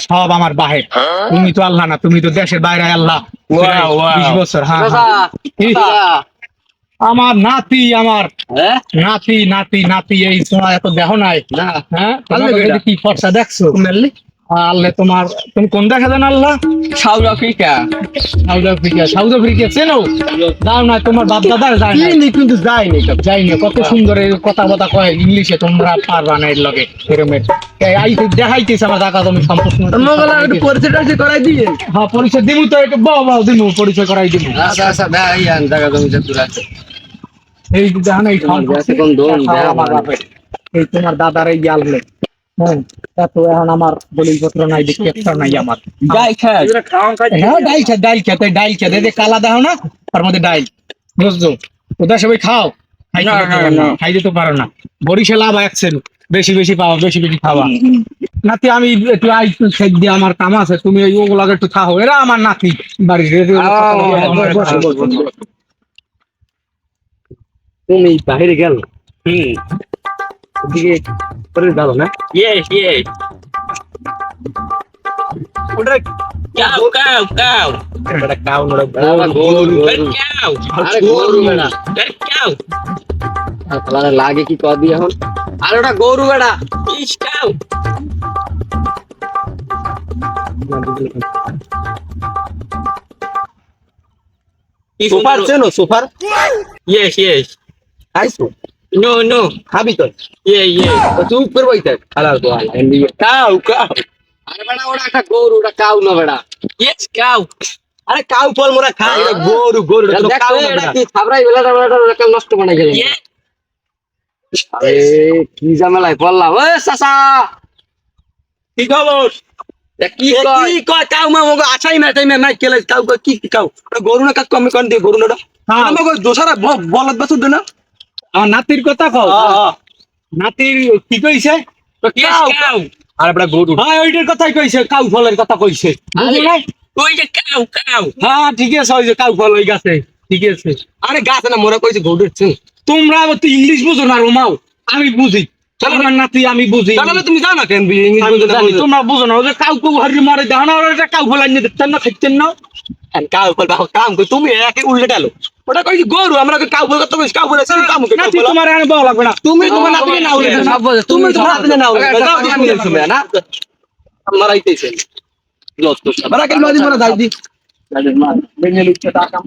সব আমার বাহের। তুমি তো আল্লাহ না তুমি তো দেশের বাইরে আল্লাহ. বিশ বছর হ্যাঁ হ্যাঁ। আমার নাতি আমার। হ্যাঁ? নাতি নাতি নাতি এই সময় এত দেখো নাই। হ্যাঁ কি ফর্সা দেখছ? মেললি? আল্লাহ তোমার তুমি কোন দেখা দেন আল্লাহ South Africa. South Africa South Africa চেনো দাও না তোমার বাপ দাদা যায় না কিন্তু যায়নি তো। যাই না কত সুন্দর কথা কথা কয় ইংলিশে তোমরা পারবা না এর লগে এরমের আই দেখাইতেছে আমার টাকা তুমি একটু পরিচয় টরিচয় করাই দিয়ে। হ্যাঁ পরিচয় দিমু তো একটু বাহ বাহ দিমু পরিচয় করাই দিমু আচ্ছা, আচ্ছা, দেখ, ইয়ান, দেখা জমি যে দূর আছে। এই যে দেখো এই তোমার কোন দোন। এই দাদার এই ইয়াললে হ্যাঁ এখন আমার দলিলপত্র নাই দেখতে নাই আমার। Guy cat. হ্যাঁ খেত খেত খেত কালা না তার মধ্যে ডাইল বুঝছ? সবাই খাও। খাইতে না, তো পারো না, বরিশাল আবার বেশি বেশি পাওয়া বেশি বেশি খাওয়া। নাতি আমি একটু আই সেদ দিয়ে আমার কাম আছে তুমি ওই ওগুলাকে একটু খাও। এরা আমার নাতি বাড়ির বসো, বসো, বসো। তুমি বাহিরে গেল? Hmm. ওদিকে করে গেল না Yes, yes. ওটা Cow, cow, cow. ওটা কাউ ওটা গরু That cow. আরে গরু বেড়া That cow. তাহলে লাগে কি কবি এখন আর ওটা গরু বেড়া This cow. This সোফার one. চেনো সোফার Yes, yes. খাইছো No, no. তো Yeah, yeah. তো চুপ করে বইতে হালাল তো হালাল এন্ডি Cow, cow. আরে বেড়া ওটা একটা গরু ওটা কাউ না বেড়া Yes, cow. আরে কাউ ফল মোরা খাই এটা গরু গরু এটা কাউ না বেড়া কি থাবরাই বেলাটা বেলাটা ওটা নষ্ট বানাই গেল. আরে কি ঝামেলায় পড়লাম ওই সাসা কি খবর কি কয় কাউ মা মগো আছাই না তাই না কেলে কাউ কি কাউ গরু না কাক আমি কোন দিয়ে গরু না হ্যাঁ। আমাকে দোসারা বলদ বাসুদ না আমার নাতির কথা কও। নাতির কি কইছে. আর বড় গরু। হ্যাঁ ওইটার কথাই কইছে কাউ ফলের কথা কইছে? ওই যে cow, cow. হ্যাঁ ঠিক আছে ওই যে কাউ ফল ওই গাছে ঠিক আছে। আরে গাছ না মোরা কইছে গরুর তোমরা তো ইংলিশ বুঝো না রোমাও। আমি বুঝি। নাতি আমি বুঝি। তাহলে তুমি জানো না কেন তোমরা বুঝো না ওই যে কাউ কেউ হারি মারে দেখো না ওরা কাউ ফল আনিয়ে দেখতেন না খাইতেন না। কাউ ফল বাহ কাম কই তুমি একে উল্টে গেল ওটা কইছি গরু আমরা কই কাউ ফল কত কইছি কাউ ফল আছে কাম কই নাতি তোমার এখানে বলা লাগবে না। তুমি তোমার নাতিকে নাও তুমি তোমার নাতিকে নাও যাও তুমি তুমি না? মারাইতেছেন লস তো সারা কেন নদী মোরা যাই দি বেঙ্গল উচ্চ টাকা